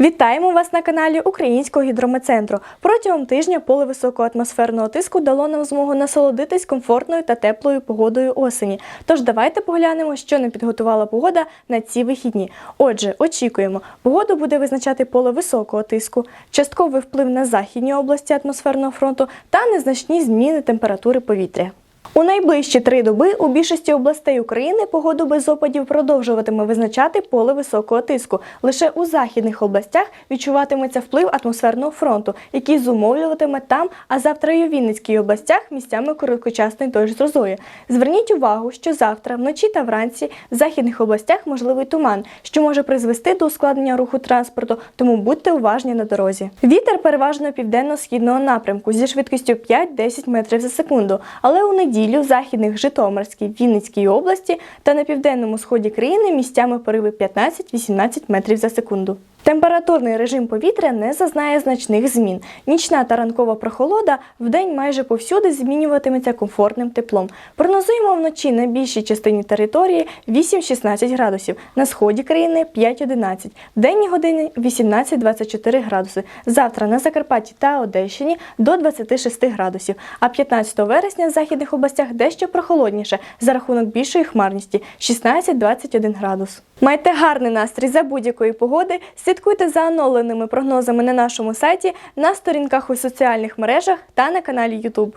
Вітаємо вас на каналі Українського гідрометцентру. Протягом тижня поле високого атмосферного тиску дало нам змогу насолодитись комфортною та теплою погодою осені. Тож давайте поглянемо, що не підготувала погода на ці вихідні. Отже, очікуємо, погоду буде визначати поле високого тиску, частковий вплив на західні області атмосферного фронту та незначні зміни температури повітря. У найближчі три доби у більшості областей України погоду без опадів продовжуватиме визначати поле високого тиску. Лише у західних областях відчуватиметься вплив атмосферного фронту, який зумовлюватиме там, а завтра і у Вінницькій областях місцями короткочасний дощ з грозою. Зверніть увагу, що завтра вночі та вранці в західних областях можливий туман, що може призвести до ускладнення руху транспорту, тому будьте уважні на дорозі. Вітер переважно південно-східного напрямку зі швидкістю 5-10 метрів за секунду, але у неділю в західних Житомирській, Вінницькій області та на південному сході країни місцями пориви 15-18 метрів за секунду. Температурний режим повітря не зазнає значних змін. Нічна та ранкова прохолода вдень майже повсюди змінюватиметься комфортним теплом. Прогнозуємо вночі на більшій частині території 8-16 градусів, на сході країни 5-11, в денні години 18-24 градуси. Завтра на Закарпатті та Одещині до 26 градусів, а 15 вересня в західних областях дещо прохолодніше за рахунок більшої хмарності 16-21 градус. Майте гарний настрій за будь-якої погоди. Слідкуйте за оновленими прогнозами на нашому сайті, на сторінках у соціальних мережах та на каналі YouTube.